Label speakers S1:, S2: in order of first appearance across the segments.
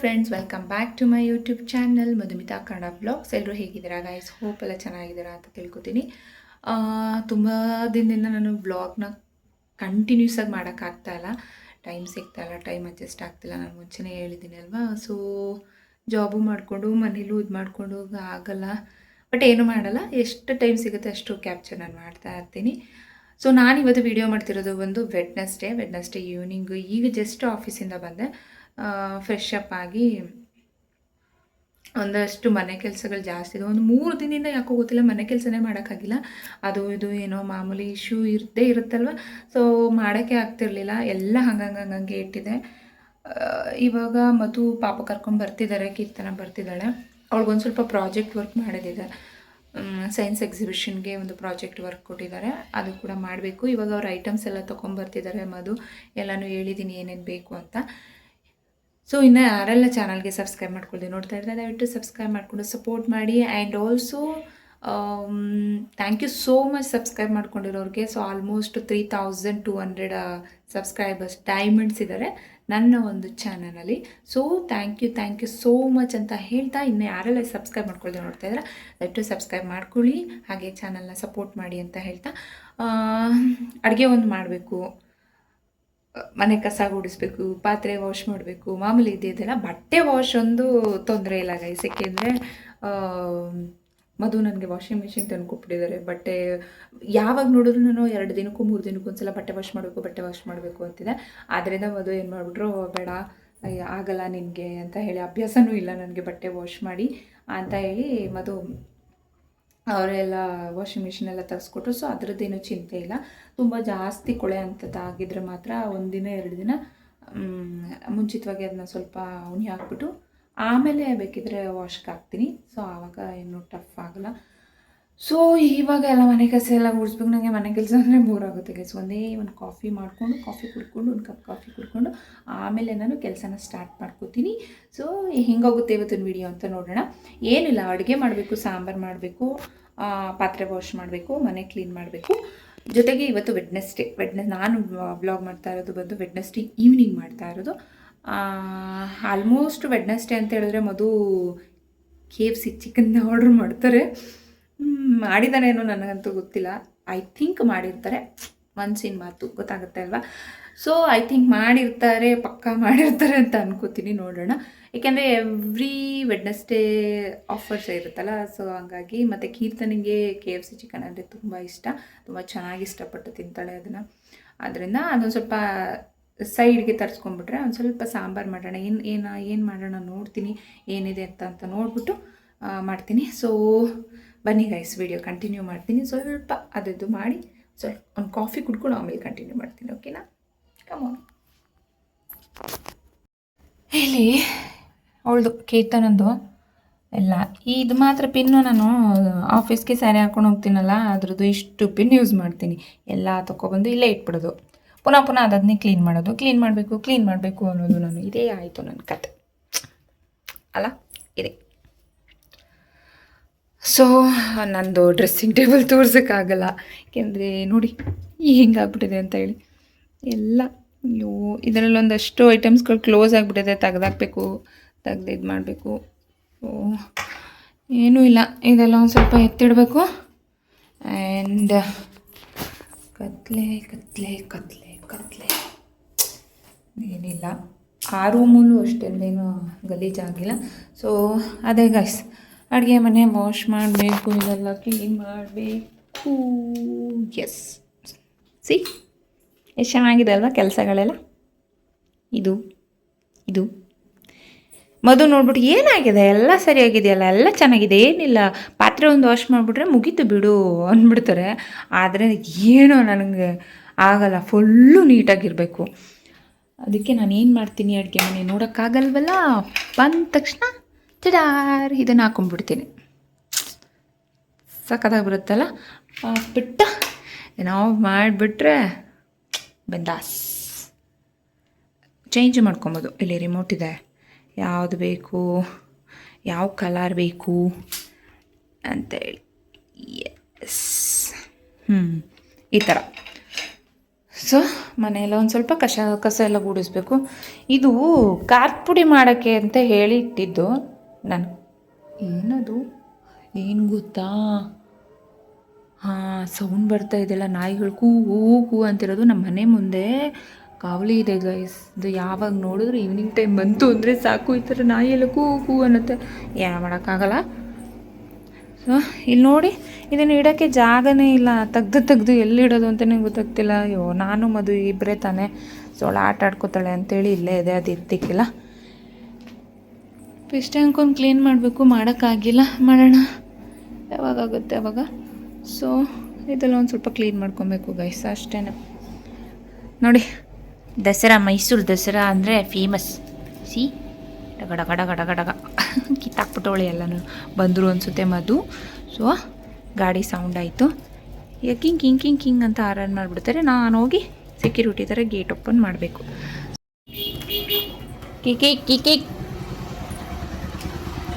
S1: Friends welcome back to my YouTube channel Madhumita Kannada blogs ಎಲ್ಲರೂ ಹೇಗಿದ್ದೀರಾ guys hope ಎಲ್ಲ ಚೆನ್ನಾಗಿದ್ದೀರಾ ಅಂತ ತಿಳ್ಕೊತೀನಿ. ತುಂಬ ದಿನದಿಂದ ನಾನು ಬ್ಲಾಗ್ನ ಕಂಟಿನ್ಯೂಸ್ ಆಗಿ ಮಾಡೋಕ್ಕಾಗ್ತಾ ಇಲ್ಲ. ಟೈಮ್ ಸಿಗ್ತಾಯಿಲ್ಲ ಟೈಮ್ ಅಡ್ಜಸ್ಟ್ ಆಗ್ತಿಲ್ಲ. ನಾನು ಮುಂಚೆನೇ ಹೇಳಿದ್ದೀನಿ ಅಲ್ವಾ? ಸೊ ಜಾಬು ಮಾಡಿಕೊಂಡು, ಮನೇಲೂ ಇದು ಮಾಡಿಕೊಂಡು ಆಗಲ್ಲ. ಬಟ್ ಏನು ಮಾಡಲ್ಲ, ಎಷ್ಟು ಟೈಮ್ ಸಿಗುತ್ತೆ ಅಷ್ಟು ಕ್ಯಾಪ್ಚರ್ ನಾನು ಮಾಡ್ತಾ ಇರ್ತೀನಿ. ಸೊ ನಾನು ಇವತ್ತು ವಿಡಿಯೋ ಮಾಡ್ತಿರೋದು ಒಂದು ವೆಡ್ನಸ್ಡೇ ವೆಡ್ನಸ್ಡೇ ಈವ್ನಿಂಗು ಈಗ ಜಸ್ಟ್ ಆಫೀಸಿಂದ ಬಂದೆ. ಫ್ರೆಶ್ ಅಪ್ ಆಗಿ ಒಂದಷ್ಟು ಮನೆ ಕೆಲಸಗಳು ಜಾಸ್ತಿ ಇದೆ. ಒಂದು ಮೂರು ದಿನದಿಂದ ಯಾಕೋ ಗೊತ್ತಿಲ್ಲ, ಮನೆ ಕೆಲಸನೇ ಮಾಡೋಕ್ಕಾಗಿಲ್ಲ. ಅದು ಇದು ಏನೋ ಮಾಮೂಲಿ ಇಶ್ಯೂ ಇರದೇ ಇರುತ್ತಲ್ವ? ಸೊ ಮಾಡೋಕ್ಕೆ ಆಗ್ತಿರ್ಲಿಲ್ಲ. ಎಲ್ಲ ಹಂಗಂಗೆ ಇಟ್ಟಿದೆ. ಇವಾಗ ಮಧು ಪಾಪ ಕರ್ಕೊಂಡು ಬರ್ತಿದ್ದಾರೆ ಕೀರ್ತನ ಬರ್ತಿದ್ದಾಳೆ ಅವ್ಳಿಗೊಂದು ಸ್ವಲ್ಪ ಪ್ರಾಜೆಕ್ಟ್ ವರ್ಕ್ ಮಾಡೋದಿದೆ ಸೈನ್ಸ್ ಎಕ್ಸಿಬಿಷನ್ಗೆ ಒಂದು ಪ್ರಾಜೆಕ್ಟ್ ವರ್ಕ್ ಕೊಟ್ಟಿದ್ದಾರೆ ಅದು ಕೂಡ ಮಾಡಬೇಕು. ಇವಾಗ ಅವ್ರ ಐಟಮ್ಸ್ ಎಲ್ಲ ತೊಗೊಂಬರ್ತಿದ್ದಾರೆ ಮಧು. ಎಲ್ಲನೂ ಹೇಳಿದ್ದೀನಿ ಏನೇನು ಬೇಕು ಅಂತ. ಸೊ ಇನ್ನು ಯಾರೆಲ್ಲ ಚಾನಲ್ಗೆ ಸಬ್ಸ್ಕ್ರೈಬ್ ಮಾಡ್ಕೊಳ್ತೀವಿ ನೋಡ್ತಾ ಇದ್ದರೆ ದಯವಿಟ್ಟು ಸಬ್ಸ್ಕ್ರೈಬ್ ಮಾಡಿಕೊಂಡು ಸಪೋರ್ಟ್ ಮಾಡಿ and also thank you so much subscribe ಮಾಡ್ಕೊಂಡಿರೋರಿಗೆ. So almost three thousand two hundred subscribers diamonds ಇದ್ದಾರೆ ನನ್ನ ಒಂದು ಚಾನಲಲ್ಲಿ so thank you thank you so much ಅಂತ ಹೇಳ್ತಾ ಇನ್ನು ಯಾರೆಲ್ಲ ಸಬ್ಸ್ಕ್ರೈಬ್ ಮಾಡ್ಕೊಳ್ದೆ ನೋಡ್ತಾ ಇದ್ದಾರೆ ದಯವಿಟ್ಟು ಸಬ್ಸ್ಕ್ರೈಬ್ ಮಾಡ್ಕೊಳ್ಳಿ, ಹಾಗೆ ಚಾನಲ್ನ ಸಪೋರ್ಟ್ ಮಾಡಿ ಅಂತ ಹೇಳ್ತಾ ಅಡುಗೆ ಒಂದು ಮಾಡಬೇಕು. ಮನೆ ಕಸ ಗುಡಿಸ್ಬೇಕು, ಪಾತ್ರೆ ವಾಶ್ ಮಾಡಬೇಕು, ಮಾಮೂಲಿ ಇದೆಯಲ್ಲ ಬಟ್ಟೆ ವಾಶ್ ಒಂದು ತೊಂದರೆ ಇಲ್ಲ ಗೈಸ್ ಏಕೆಂದರೆ ಮಧು ನನಗೆ ವಾಷಿಂಗ್ ಮಿಷಿನ್ ತಂದುಕೊಟ್ಬಿಟ್ಟಿದ್ದಾರೆ ಬಟ್ಟೆ, ಯಾವಾಗ ನೋಡಿದ್ರು ನಾನು ಎರಡು ದಿನಕ್ಕೂ, ಮೂರು ದಿನಕ್ಕೂ ಒಂದ್ಸಲ ಬಟ್ಟೆ ವಾಶ್ ಮಾಡಬೇಕು, ಬಟ್ಟೆ ವಾಶ್ ಮಾಡಬೇಕು ಅಂತಿದೆ. ಆದ್ದರಿಂದ ಮಧು ಏನು ಮಾಡಿಬಿಟ್ರು ಬೇಡ ಆಗಲ್ಲ ನಿನಗೆ ಅಂತ ಹೇಳಿ, ಅಭ್ಯಾಸನೂ ಇಲ್ಲ ನನಗೆ ಬಟ್ಟೆ ವಾಶ್ ಮಾಡಿ ಅಂತ ಹೇಳಿ ಮಧು ಅವರೆಲ್ಲ ವಾಷಿಂಗ್ ಮಿಷಿನ್ ಎಲ್ಲ ತರಿಸ್ಕೊಟ್ರು ಸೊ ಅದರದ್ದೇನು ಚಿಂತೆ ಇಲ್ಲ. ತುಂಬ ಜಾಸ್ತಿ ಕೊಳೆ ಅಂಥದ್ದಾಗಿದ್ರೆ ಮಾತ್ರ ಒಂದಿನ ಎರಡು ದಿನ ಮುಂಚಿತವಾಗಿ ಅದನ್ನ ಸ್ವಲ್ಪ ಉಣಿ ಹಾಕ್ಬಿಟ್ಟು ಆಮೇಲೆ ಬೇಕಿದ್ರೆ ವಾಶ್ಗೆ ಹಾಕ್ತೀನಿ. ಸೊ ಆವಾಗ ಏನು ಟಫ್ ಆಗಲ್ಲ. ಸೊ ಇವಾಗ ಎಲ್ಲ ಮನೆ ಕೆಲಸ ಎಲ್ಲ ಗುಡಿಸ್ಬೇಕು ನನಗೆ ಮನೆ ಕೆಲಸ ಅಂದರೆ ಬೋರ್ ಆಗುತ್ತೆ ಕೆಲಸ ಒಂದೇ ಒಂದು ಕಾಫಿ ಮಾಡಿಕೊಂಡು ಕಾಫಿ ಕುಡ್ಕೊಂಡು, ಒಂದು ಕಪ್ ಕಾಫಿ ಕುಡ್ಕೊಂಡು ಆಮೇಲೆ ನಾನು ಕೆಲಸನ ಸ್ಟಾರ್ಟ್ ಮಾಡ್ಕೋತೀನಿ. ಸೊ ಹೆಂಗೋಗುತ್ತೆ ಇವತ್ತಿನ ವಿಡಿಯೋ ಅಂತ ನೋಡೋಣ. ಏನಿಲ್ಲ, ಅಡುಗೆ ಮಾಡಬೇಕು, ಸಾಂಬಾರು ಮಾಡಬೇಕು ಪಾತ್ರೆ ವಾಶ್ ಮಾಡಬೇಕು, ಮನೆ ಕ್ಲೀನ್ ಮಾಡಬೇಕು. ಜೊತೆಗೆ ಇವತ್ತು ವೆಡ್ನೆಸ್ಡೇ ವೆಡ್ನೆಸ್ ನಾನು ಬ್ಲಾಗ್ ಮಾಡ್ತಾ ಇರೋದು ಬಂದು ವೆಡ್ನೆಸ್ಡೇ ಈವ್ನಿಂಗ್ ಮಾಡ್ತಾ ಇರೋದು. ಆಲ್ಮೋಸ್ಟ್ ವೆಡ್ನೆಸ್ಡೇ ಅಂತ ಹೇಳಿದ್ರೆ ಮಧು ಕೆ ಎಫ್ ಸಿ ಚಿಕನ್ನ ಆರ್ಡ್ರ್ ಮಾಡ್ತಾರೆ. ಹ್ಮ್, ಮಾಡಿದಾರೇನೋ ನನಗಂತೂ ಗೊತ್ತಿಲ್ಲ. ಐ ಥಿಂಕ್ ಮಾಡಿರ್ತಾರೆ. ಮನ್ಸಿನ ಮಾತು ಗೊತ್ತಾಗುತ್ತೆ ಅಲ್ವಾ? ಸೊ ಐ ಥಿಂಕ್ ಮಾಡಿರ್ತಾರೆ ಪಕ್ಕಾ ಮಾಡಿರ್ತಾರೆ ಅಂತ ಅನ್ಕೋತೀನಿ ನೋಡೋಣ. ಏಕೆಂದರೆ ಎವ್ರಿ ವೆಡ್ನೆಸ್ಡೇ ಆಫರ್ಸ್ ಇರುತ್ತಲ್ಲ ಸೊ ಹಂಗಾಗಿ ಮತ್ತು ಕೀರ್ತನಿಗೆ ಕೆ ಎಫ್ ಸಿ ಚಿಕನ್ ಅಂದರೆ ತುಂಬ ಇಷ್ಟ. ತುಂಬ ಚೆನ್ನಾಗಿ ಇಷ್ಟಪಟ್ಟು ತಿಂತಾಳೆ ಅದನ್ನು. ಆದ್ದರಿಂದ ಅದೊಂದು ಸ್ವಲ್ಪ ಸೈಡ್ಗೆ ತರಿಸ್ಕೊಂಡ್ಬಿಟ್ರೆ ಒಂದು ಸ್ವಲ್ಪ ಸಾಂಬಾರು ಮಾಡೋಣ. ಏನು ಏನು ಏನು ಮಾಡೋಣ ನೋಡ್ತೀನಿ ಏನಿದೆ ಅಂತ ಅಂತ ನೋಡ್ಬಿಟ್ಟು ಮಾಡ್ತೀನಿ. ಸೊ ಬನ್ನಿ ಗೈಸ್ ವಿಡಿಯೋ ಕಂಟಿನ್ಯೂ ಮಾಡ್ತೀನಿ. ಸ್ವಲ್ಪ ಅದದ್ದು ಮಾಡಿ, ಸ್ವಲ್ಪ ಒಂದು ಕಾಫಿ ಕುಡ್ಕೊಂಡು ಆಮೇಲೆ ಕಂಟಿನ್ಯೂ ಮಾಡ್ತೀನಿ ಓಕೆನಾ ಕಮಾನ್ ಹೇಳಿ, ಅವಳದು ಕೀರ್ತನಂದು ಎಲ್ಲ, ಇದು ಮಾತ್ರ ಪಿನ್ನು ನಾನು ಆಫೀಸ್ಗೆ ಸ್ಯಾರಿ ಹಾಕೊಂಡು ಹೋಗ್ತೀನಲ್ಲ, ಅದ್ರದ್ದು ಇಷ್ಟು ಪಿನ್ ಯೂಸ್ ಮಾಡ್ತೀನಿ. ಎಲ್ಲ ತೊಗೊಬಂದು ಇಲ್ಲೇ ಇಟ್ಬಿಡೋದು. ಪುನಃ ಪುನಃ ಅದನ್ನೇ ಕ್ಲೀನ್ ಮಾಡೋದು. ಕ್ಲೀನ್ ಮಾಡಬೇಕು ಕ್ಲೀನ್ ಮಾಡಬೇಕು ಅನ್ನೋದು ನಾನು ಇದೇ ಆಯಿತು ನನ್ನ ಕತೆ ಅಲ್ಲ, ಇದೆ. ಸೊ ನಂದು ಡ್ರೆಸ್ಸಿಂಗ್ ಟೇಬಲ್ ತೋರ್ಸೋಕ್ಕಾಗಲ್ಲ. ಏಕೆಂದರೆ ನೋಡಿ ಹೆಂಗಾಗ್ಬಿಟ್ಟಿದೆ ಅಂತ ಹೇಳಿ. ಎಲ್ಲ, ಅಯ್ಯೋ ಇದರಲ್ಲಿ ಒಂದಷ್ಟು ಐಟಮ್ಸ್ಗಳು ಕ್ಲೋಸ್ ಆಗಿಬಿಟ್ಟಿದೆ. ತೆಗ್ದಾಕ್ಬೇಕು, ತೆಗ್ದು ಇದು ಮಾಡಬೇಕು. ಓ, ಏನೂ ಇಲ್ಲ. ಇದೆಲ್ಲ ಒಂದು ಸ್ವಲ್ಪ ಎತ್ತಿಡಬೇಕು. ಆ್ಯಂಡ್ ಕತ್ಲೆ ಕತ್ಲೆ ಕತ್ಲೆ ಕತ್ಲೆ. ಏನಿಲ್ಲ. ಆ ರೂಮಲ್ಲೂ ಅಷ್ಟೇನೇನು ಗಲೀಜಾಗಿಲ್ಲ. ಸೊ ಅದೇ ಗೈಸ್ ಅಡುಗೆ ಮನೆ ವಾಶ್ ಮಾಡಬೇಕು, ಇದೆಲ್ಲ ಕ್ಲೀನ್ ಮಾಡಬೇಕು. ಎಸ್ ಸಿ ಎಷ್ಟು ಚೆನ್ನಾಗಿದೆ ಅಲ್ವಾ ಕೆಲಸಗಳೆಲ್ಲ? ಇದು ಇದು. ಮದು ನೋಡ್ಬಿಟ್ಟು ಏನಾಗಿದೆ? ಎಲ್ಲ ಸರಿಯಾಗಿದೆಯಲ್ಲ? ಎಲ್ಲ ಚೆನ್ನಾಗಿದೆ? ಏನಿಲ್ಲ? ಪಾತ್ರೆ ಒಂದು ವಾಶ್ ಮಾಡಿಬಿಟ್ರೆ ಮುಗೀತು ಬಿಡು ಅಂದ್ಬಿಡ್ತಾರೆ. ಆದರೆ ಏನೋ ನನಗೆ ಆಗಲ್ಲ. ಫುಲ್ಲು ನೀಟಾಗಿರಬೇಕು. ಅದಕ್ಕೆ ನಾನು ಏನು ಮಾಡ್ತೀನಿ ಅಡುಗೆ ಮನೆ? ನೋಡೋಕ್ಕಾಗಲ್ವಲ್ಲ? ಬಂದ ತಕ್ಷಣ ಚಡಾರ್ ಇದನ್ನು ಹಾಕೊಂಡ್ಬಿಡ್ತೀನಿ ಸಖತ್ತಾಗಿ ಬರುತ್ತಲ್ಲ? ಬಿಟ್ಟ. ಏನೋ ಮಾಡಿಬಿಟ್ರೆ ಬಂದಾಸ್. ಚೇಂಜ್ ಮಾಡ್ಕೊಬೋದು. ಇಲ್ಲಿ ರಿಮೋಟ್ ಇದೆ. ಯಾವುದು ಬೇಕು? ಯಾವ ಕಲರ್ ಬೇಕು? ಅಂತೇಳಿ ಎಸ್ ಹ್ಞೂ ಈ ಥರ ಸೊ ಮನೆಯೆಲ್ಲ ಒಂದು ಸ್ವಲ್ಪ ಕಸ ಕಸ ಎಲ್ಲ ಗೂಡಿಸ್ಬೇಕು. ಇದು ಖಾರದ ಪುಡಿ ಮಾಡೋಕ್ಕೆ ಅಂತ ಹೇಳಿ ಇಟ್ಟಿದ್ದು ನಾನು. ಏನದು? ಏನು ಗೊತ್ತಾ? ಹಾಂ ಸೌಂಡ್ ಬರ್ತಾ ಇದೆಯಲ್ಲ, ನಾಯಿಗಳು ಕೂ ಕೂ ಅಂತಿರೋದು ನಮ್ಮ ಮನೆ ಮುಂದೆ. ಕಾವಲಿ ಇದೆ ಗೈಸ್ ಇದು ಯಾವಾಗ ನೋಡಿದ್ರು ಈವ್ನಿಂಗ್ ಟೈಮ್ ಬಂತು ಅಂದರೆ ಸಾಕು ಈ ಥರ ನಾಯಿ ಎಲ್ಲ ಕೂ ಕೂ ಅನ್ನತ್ತೆ. ಏನು ಮಾಡೋಕ್ಕಾಗಲ್ಲ. ಸೊ ಇಲ್ಲಿ ನೋಡಿ, ಇದನ್ನು ಇಡೋಕ್ಕೆ ಜಾಗನೇ ಇಲ್ಲ. ತೆಗ್ದು ತೆಗ್ದು ಅಂತ ಅಂತಲೇ ಗೊತ್ತಾಗ್ತಿಲ್ಲ. ಅಯ್ಯೋ, ನಾನು ಮದು ಇಬ್ಬರೇ ತಾನೇ. ಸೊಳ ಆಟ ಆಡ್ಕೋತಾಳೆ ಅಂತೇಳಿ ಇಲ್ಲೇ ಇದೆ ಅದು ಎತ್ತಿಕ್ಕಿಲ್ಲ ಇಷ್ಟೇ ಅನ್ಕೊಂಡು ಕ್ಲೀನ್ ಮಾಡಬೇಕು, ಮಾಡೋಕ್ಕಾಗಿಲ್ಲ. ಮಾಡೋಣ. ಯಾವಾಗುತ್ತೆ ಅವಾಗ? ಸೊ ಇದೆಲ್ಲ ಒಂದು ಸ್ವಲ್ಪ ಕ್ಲೀನ್ ಮಾಡ್ಕೊಬೇಕು ಗೈಸ್ ಅಷ್ಟೇ ನೋಡಿ, ದಸರಾ, ಮೈಸೂರು ದಸರಾ ಅಂದರೆ ಫೇಮಸ್ ಸಿ ಗಡ ಗಡ ಗಡ ಗಡ ಕಿತ್ತಾಕ್ಬಿಟ್ಟವಳೆ ಎಲ್ಲನೂ ಬಂದರು ಅನಿಸುತ್ತೆ ಮಧು. ಸೊ ಗಾಡಿ ಸೌಂಡ್ ಆಯಿತು. ಕಿಂಗ್ ಕಿಂಗ್ ಕಿಂಗ್ ಕಿಂಗ್ ಅಂತ ಆರನ್ ಮಾಡಿಬಿಡ್ತಾರೆ. ನಾನು ಹೋಗಿ ಸೆಕ್ಯೂರಿಟಿ ಥರ ಗೇಟ್ ಓಪನ್ ಮಾಡಬೇಕು. ಕಿಕಿ ಕಿಕಿ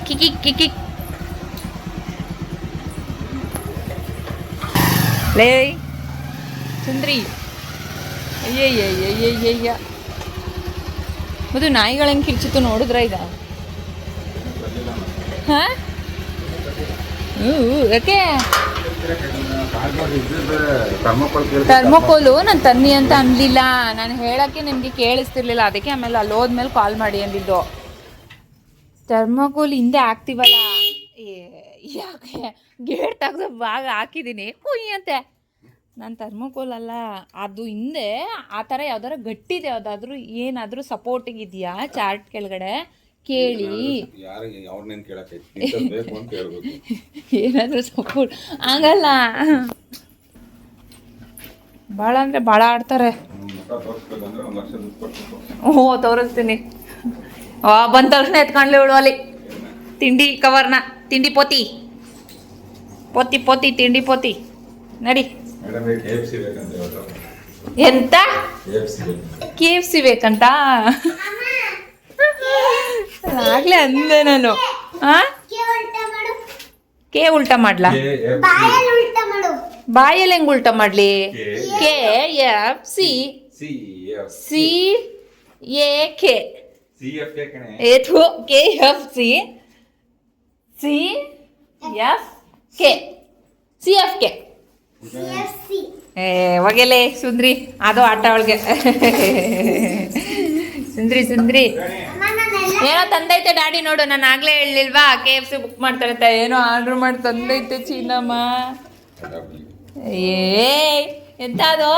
S1: ಕಿಕಿ ಕಿಕಿ. ಲೇ. ಸುಂದ್ರಿ. ಅಯ್ಯಯ್ಯಯ್ಯಯ್ಯಯ್ಯ. ಮತ್ತು ನಾಯಿಗಳ ಹೆಂಗೆ ಕಿರ್ಚಿತ್ತು ನೋಡಿದ್ರ ಈಗ? ಹಾ? ಹ್ಞೂ ಯಾಕೆ? ಥರ್ಮೋಕೋಲು ನಾನು ತನ್ನಿ ಅಂತ ಅನ್ಲಿಲ್ಲ ನಾನು ಹೇಳಕ್ಕೆ ನಿಮಗೆ ಕೇಳಿಸ್ತಿರ್ಲಿಲ್ಲ. ಅದಕ್ಕೆ ಆಮೇಲೆ ಅಲ್ಲಿ ಹೋದ್ಮೇಲೆ ಕಾಲ್ ಮಾಡಿ ಅಂದಿದ್ದು. ಥರ್ಮೋಕೋಲ್ ಹಿಂದೆ ಹಾಕ್ತೀವಲ್ಲ? ಯಾಕೆ? ಗೇಟ್ ತೆಗೆದು ಭಾಗ ಹಾಕಿದ್ದೀನಿ ಕುಯ್ ಅಂತೆ. ನಾನು ಥರ್ಮಕೋಲ್ ಅಲ್ಲ. ಅದು ಹಿಂದೆ ಆ ಥರ ಯಾವ್ದಾರ ಗಟ್ಟಿದೆ ಯಾವುದಾದ್ರೂ ಏನಾದರೂ ಸಪೋರ್ಟಿಂಗ್ ಇದೆಯಾ ಚಾರ್ಟ್ ಕೆಳಗಡೆ? ಕೇಳಿ. ಏನಾದರೂ ಸಪೋರ್ಟ್ ಆಗಲ್ಲ ಭಾಳ ಅಂದರೆ ಭಾಳ ಆಡ್ತಾರೆ. ಓ ತೋರಿಸ್ತೀನಿ. ಬಂದ ತಕ್ಷಣ ಎತ್ಕೊಂಡ್ಲಿ ಬಿಡು ಅಲ್ಲಿ. ತಿಂಡಿ ಕವರ್ನ ತಿಂಡಿ ಪೋತಿ. ಪೋತಿ ಪೋತಿ ತಿಂಡಿ ಪೋತಿ. ನಡಿ. ಎಂತ?
S2: ಕೆ ಎಫ್ ಸಿ
S1: ಬೇಕಂತ? ಆಗ್ಲೇ ಅಂದೆ ನಾನು. ಆ? ಕೆ ಉಲ್ಟಾ ಮಾಡ್ಲಾ? ಬಾಯಲ್ಲಿ ಹೆಂಗ್ ಉಲ್ಟಾ ಮಾಡ್ಲಿ? K F C.
S2: C.
S1: C A K.
S2: C F K ಕಣೆ.
S1: ಏತು K F C C F K C F K ಏ ಒಗೆಲೆ ಸುಂದ್ರಿ. ಅದು ಆಟ ಒಳಗೆ. ಸುಂದ್ರಿ ಸುಂದ್ರಿ. ಏನೋ ತಂದೈತೆ ಡ್ಯಾಡಿ ನೋಡು ನಾನು ಆಗ್ಲೇ ಹೇಳಿಲ್ವಾ ಕೆ ಎಫ್ ಸಿ ಬುಕ್ ಮಾಡ್ತಾರಂತ ಏನೋ ಆರ್ಡರ್ ಮಾಡಿ ತಂದೈತೆ ಚೀನಮ್ಮ ಏ ಎಂತ ಅದು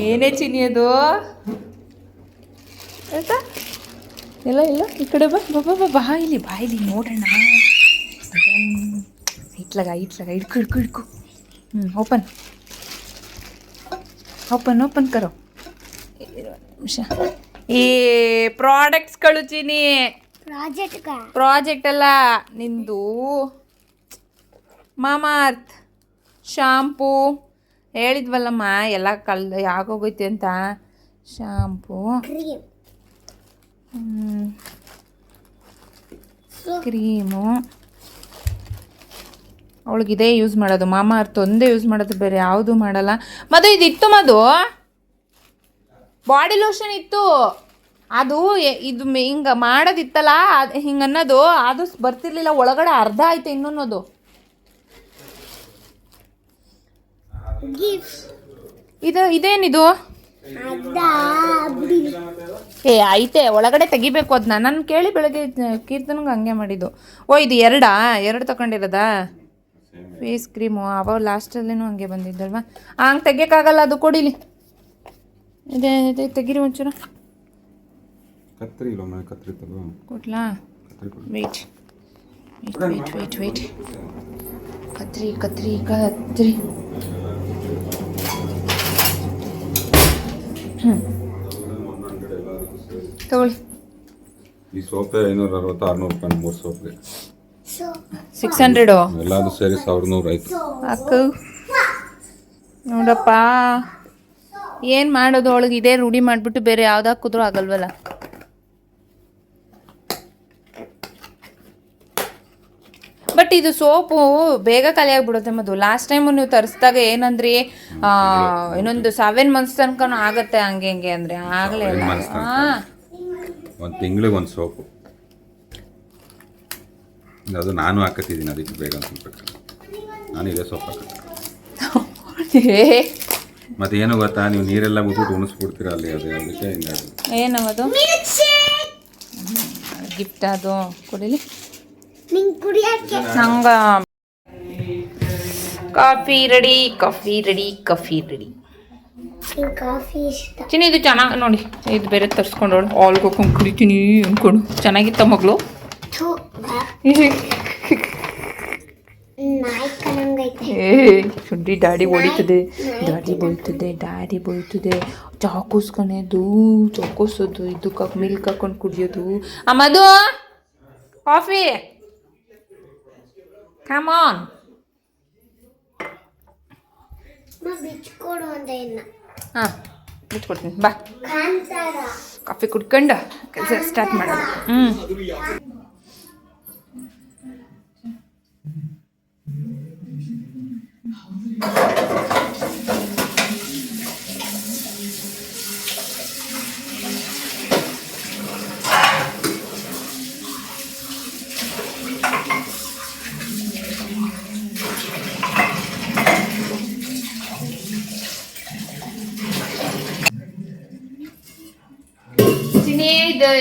S1: ಏನೇ ಚಿನ್ನಿ ಅದು? ಆಯ್ತಾ? ಇಲ್ಲ ಇಲ್ಲ. ಈ ಕಡೆ ಬಾ ಬಾ ಬಾ ಇಲ್ಲಿ ಬಾ ಇಲ್ಲಿ ನೋಡೋಣ. ಇಟ್ಲಾಗ ಇಟ್ಲಾಗ ಹಿಡ್ಕೊ ಹಿಡ್ಕೊ ಹಿಡ್ಕೊ ಹ್ಞೂ ಓಪನ್. ಓಪನ್ ಓಪನ್ ಕರೋ. ನಿಮಿಷ. ಈ ಪ್ರಾಡಕ್ಟ್ಸ್ ಕಳಿಸೀನಿ
S3: ಪ್ರಾಜೆಕ್ಟ್
S1: ಪ್ರಾಜೆಕ್ಟ್ ಅಲ್ಲ ನಿಂದು ಮಾಮಾರ್ತ್. ಶಾಂಪೂ ಹೇಳಿದ್ವಲ್ಲಮ್ಮ ಎಲ್ಲ ಕಲ್ ಯಾಕೋಗೈತೆ ಅಂತ? Shampoo
S3: cream.
S1: ಅವಳಿಗೆ ಇದೇ ಯೂಸ್ ಮಾಡೋದು. ಮಾಮ ಅರ್ಥ ಒಂದೇ ಯೂಸ್ ಮಾಡೋದು ಬೇರೆ ಯಾವುದು ಮಾಡಲ್ಲ. ಮದು ಇದಿತ್ತು ಮದು ಬಾಡಿ ಲೋಷನ್ ಇತ್ತು. ಅದು ಇದು ಹಿಂಗ ಮಾಡೋದಿತ್ತಲ್ಲ ಅದು ಹಿಂಗೆ ಅನ್ನೋದು ಅದು ಬರ್ತಿರ್ಲಿಲ್ಲ. ಒಳಗಡೆ ಅರ್ಧ ಆಯ್ತು
S3: ಇನ್ನೊಂದು
S1: ಇದು ಇದೇನಿದು? ಏ ಐತೆ ಒಳಗಡೆ ತೆಗಿಬೇಕು ಅದನ್ನ ನಾನು ಕೇಳಿ ಬೆಳಗ್ಗೆ ಕೀರ್ತನಂಗೆ ಹಂಗೆ ಮಾಡಿದ್ದು. ಓ ಇದು ಎರಡಾ? ಎರಡು ತಗೊಂಡಿರೋದಾ? ಫೇಸ್ ಕ್ರೀಮು ಅವ ಲಾಸ್ಟಲ್ಲಿನೂ ಹಂಗೆ ಬಂದಿದ್ದಲ್ವಾ? ಹಂಗೆ ತೆಗಿಯೋಕ್ಕಾಗಲ್ಲ ಅದು ಕೊಡಿಲಿ ಇದೆ ಇದೆ ತೆಗೀರಿ ಒಂಚೂರು.
S2: ಕತ್ರಿ ಕತ್ರಿ ತಗೋ
S1: ಕೊಡ್ಲಾ?
S2: ಕೊಡು.
S1: ವೆಯ್ಟ್ ವೆಯ್ಟ್ ವೆಯ್ಟ್ ವೆಯ್ಟ್ ಕತ್ರಿ ಕತ್ರಿ ಕತ್ರಿ. ತಗೊಳ್ಳಿ.
S2: ಈ ಸೋಪೆ ಐನೂರ ಅರವತ್ತು ಆರ್ನೂರು ರೂಪಾಯಿ ಮೂರು ಸೋಪ್ಗೆ
S1: ಸಿಕ್ಸ್ ಹಂಡ್ರೆಡು
S2: ಎಲ್ಲಾದು ಸೇರಿ ಸಾವಿರದ ನೂರು ಆಯ್ತು.
S1: ಅಕ್ಕ ನೋಡಪ್ಪ. ಏನು ಮಾಡೋದು? ಅವಳಿಗೆ ಇದೇ ರೂಢಿ ಮಾಡಿಬಿಟ್ಟು ಬೇರೆ ಯಾವ್ದು ಹಾಕಿದ್ರು ಆಗಲ್ವಲ್ಲ. ಬಟ್ ಇದು ಸೋಪು ಬೇಗ ಖಾಲಿ ಆಗ್ಬಿಡುತ್ತೆ ಮದು ಲಾಸ್ಟ್ ಟೈಮ್ ನೀವು ತರಿಸಿದಾಗ ಏನಂದ್ರಿ? ಇನ್ನೊಂದು ಸೆವೆನ್ ಮಂತ್ಸ್ ತನಕ ಆಗತ್ತೆ ಹಂಗೆ ಹಂಗೆ ಅಂದ್ರೆ. ಆಗಲೇ ಇಲ್ಲ
S2: ಒಂದು ತಿಂಗಳಿಗೆ ಒಂದು ಸೋಪು. ಅದು ನಾನು ಹಾಕತ್ತಿದ್ದೀನಿ ಅದಕ್ಕೆ ಬೇಗ ಅನ್ಸ್ಬೇಕು ನಾನು ಇದೇ ಸೋಪ್ ಹಾಕತ್ತೆ. ಮತ್ತೆ ಏನು ಗೊತ್ತಾ? ನೀವು ನೀರೆಲ್ಲ ಬಿಟ್ಬಿಟ್ಟು ಉಣಿಸ್ಬಿಡ್ತೀರ ಅಲ್ಲಿ? ಅದು ಅದಕ್ಕೆ ಹಿಂಗಾಗಿ
S1: ಏನವದು ಗಿಫ್ಟ್ ಅದು. ಕುಡಿಲಿ.
S3: ನಿಂಗೆ
S1: coffee ready coffee ready coffee ready.
S3: Coffee ಇಷ್ಟ.
S1: ಚಿನ್ನ ಇದು ಚೆನ್ನಾಗಿ ನೋಡಿ ಇದು ಬೇರೆ ತರಿಸ್ಕೊಂಡೋಳು ಆಲ್ಗೆ ಹೋಗ್ಕೊಂಡು ಕುಡಿತೀನಿ ಅಂದ್ಕೊಂಡು ಚೆನ್ನಾಗಿತ್ತ ಮಗಳು? ಏ ಡಾಡಿ ಡ್ಯಾಡಿ ಹೊಡಿತದೆ ಡ್ಯಾಡಿ ಬೈತದೆ ಡ್ಯಾಡಿ ಬೈತದೆ ಚಾಕೂಸ್ಕೊಳೋದು ಚಾಕೂಸೋದು. ಇದು ಕಪ್ ಮಿಲ್ಕ್ ಹಾಕೊಂಡು ಕುಡಿಯೋದು. ಅಮ್ಮದು ಕಾಫಿ. ಕಮಾನ್
S3: ಬಿಚ್ಕೊಡು ಅಂತ ಇನ್ನ
S1: ಹಾಂ ಬಿಟ್ಕೊಡ್ತೀನಿ. ಬಾ.
S3: ಕಾಂತಾರ
S1: ಕಾಫಿ ಕುಡ್ಕೊಂಡು ಕೆಲಸ ಸ್ಟಾರ್ಟ್ ಮಾಡೋದು ಹ್ಞೂ ಚಿನಿ